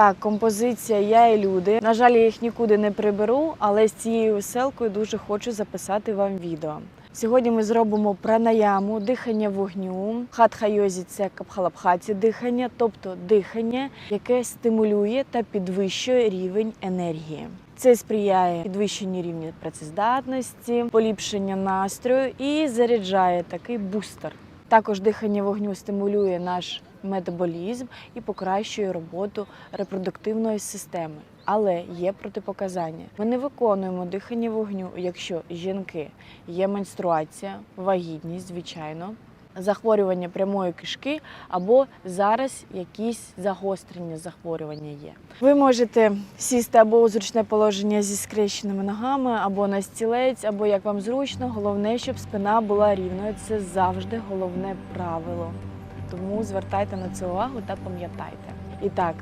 Так, композиція Я і люди. На жаль, я їх нікуди не приберу, але з цією веселкою дуже хочу записати вам відео. Сьогодні ми зробимо пранаяму, дихання вогню. Хатха-йозі – це капхалабхаті дихання, тобто дихання, яке стимулює та підвищує рівень енергії. Це сприяє підвищенню рівня працездатності, поліпшення настрою і заряджає такий бустер. Також дихання вогню стимулює наш метаболізм і покращує роботу репродуктивної системи. Але є протипоказання. Ми не виконуємо дихання вогню, якщо жінки є менструація, вагітність, звичайно, захворювання прямої кишки або зараз якісь загострення захворювання є. Ви можете сісти або у зручне положення зі скрещеними ногами, або на стілець, або як вам зручно. Головне, щоб спина була рівною. Це завжди головне правило. Тому звертайте на це увагу та пам'ятайте. І так,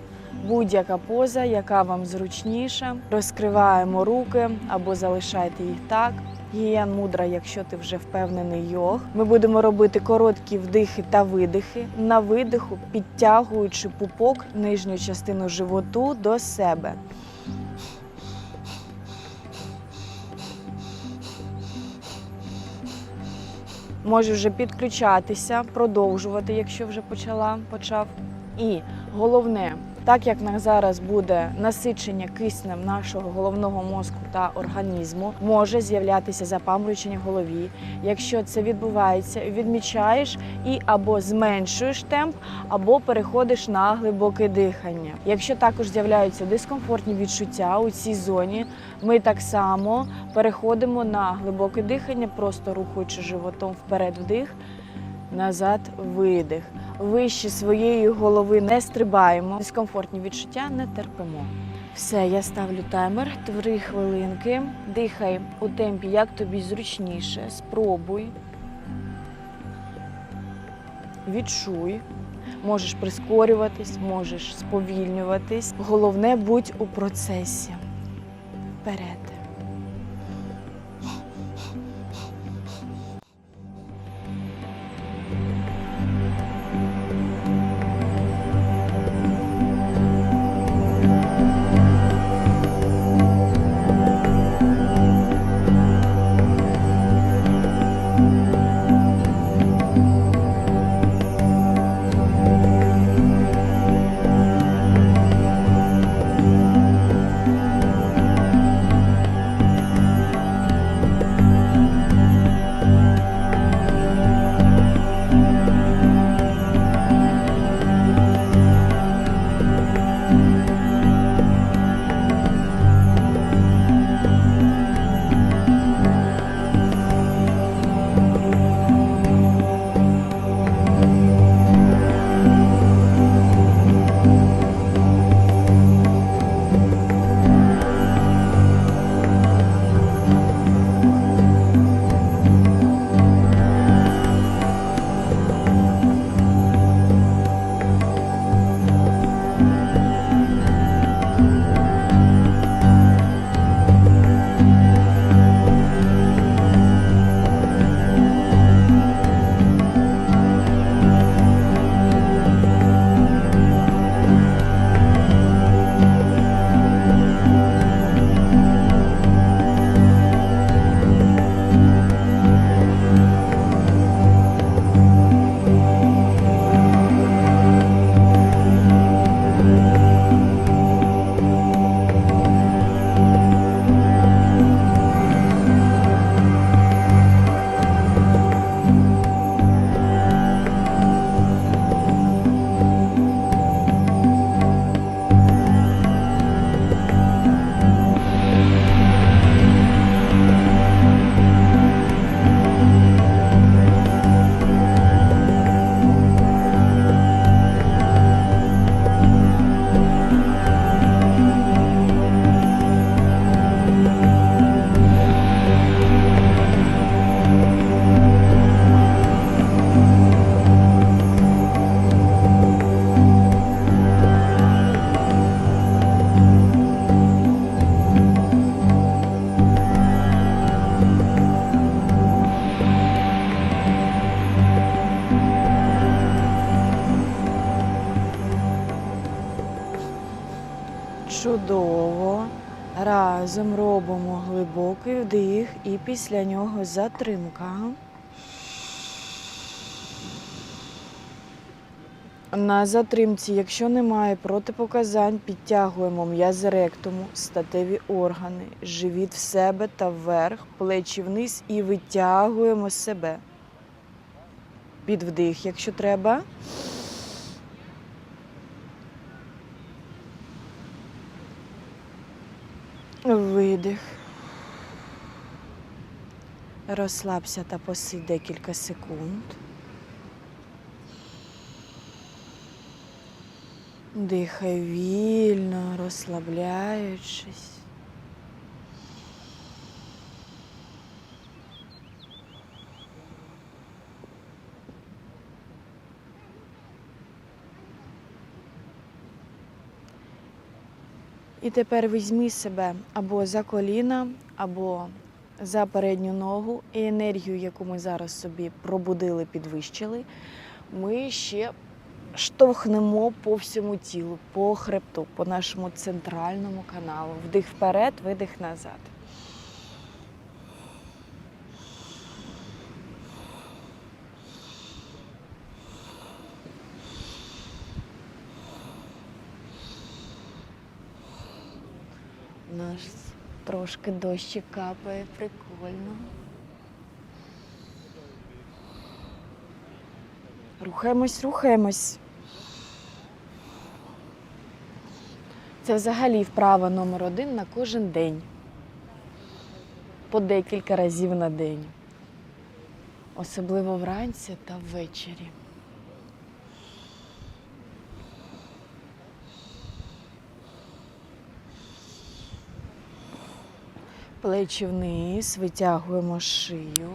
будь-яка поза, яка вам зручніша, розкриваємо руки або залишайте їх так. Гієн мудра, якщо ти вже впевнений йог. Ми будемо робити короткі вдихи та видихи. На видиху підтягуючи пупок нижню частину животу до себе. Можеш вже підключатися, продовжувати, якщо вже почала, почав. І головне, так як на зараз буде насичення киснем нашого головного мозку та організму, може з'являтися запаморочення в голові. Якщо це відбувається, відмічаєш і або зменшуєш темп, або переходиш на глибоке дихання. Якщо також з'являються дискомфортні відчуття у цій зоні, ми так само переходимо на глибоке дихання, просто рухаючи животом вперед вдих, назад видих. Вище своєї голови не стрибаємо, дискомфортні відчуття не терпимо. Все, я ставлю таймер, три хвилинки. Дихай у темпі, як тобі зручніше. Спробуй. Відчуй. Можеш прискорюватись, можеш сповільнюватись. Головне будь у процесі. Вперед. Чудово. Разом робимо глибокий вдих і після нього затримка. На затримці, якщо немає протипоказань, підтягуємо м'язи ректуму, статеві органи, живіт в себе та вверх, плечі вниз і витягуємо себе. Під вдих, якщо треба. Видих. Розслабся та посидь декілька секунд. Дихай вільно, розслабляючись. І тепер візьми себе або за коліна, або за передню ногу, і енергію, яку ми зараз собі пробудили, підвищили, ми ще штовхнемо по всьому тілу, по хребту, по нашому центральному каналу. Вдих вперед, видих назад. Нас трошки дощик капає, прикольно. Рухаємось, рухаємось. Це взагалі вправа номер один на кожен день. По декілька разів на день. Особливо вранці та ввечері. Плечі вниз, витягуємо шию.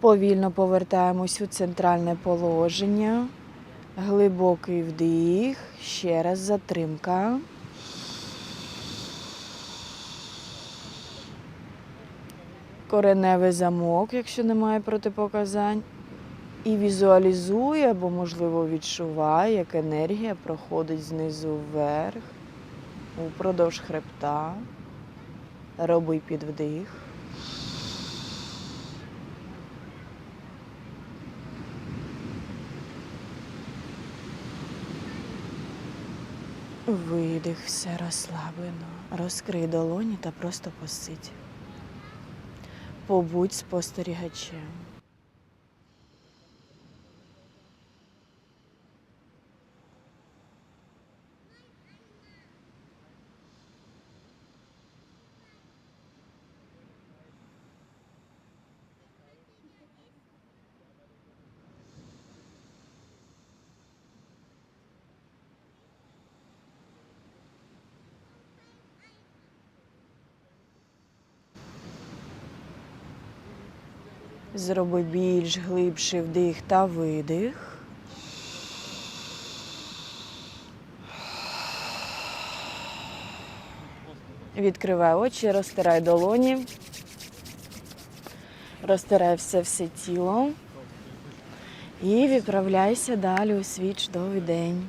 Повільно повертаємось у центральне положення. Глибокий вдих. Ще раз затримка. Кореневий замок, якщо немає протипоказань. І візуалізує або, можливо, відчуває, як енергія проходить знизу вверх, упродовж хребта. Роби підвдих. Видих, все розслаблено. Розкрий долоні та просто посидь. Побудь спостерігачем. Зроби більш глибший вдих та видих. Відкривай очі, розтирай долоні, розтирай все все тіло і відправляйся далі у свій чудовий день.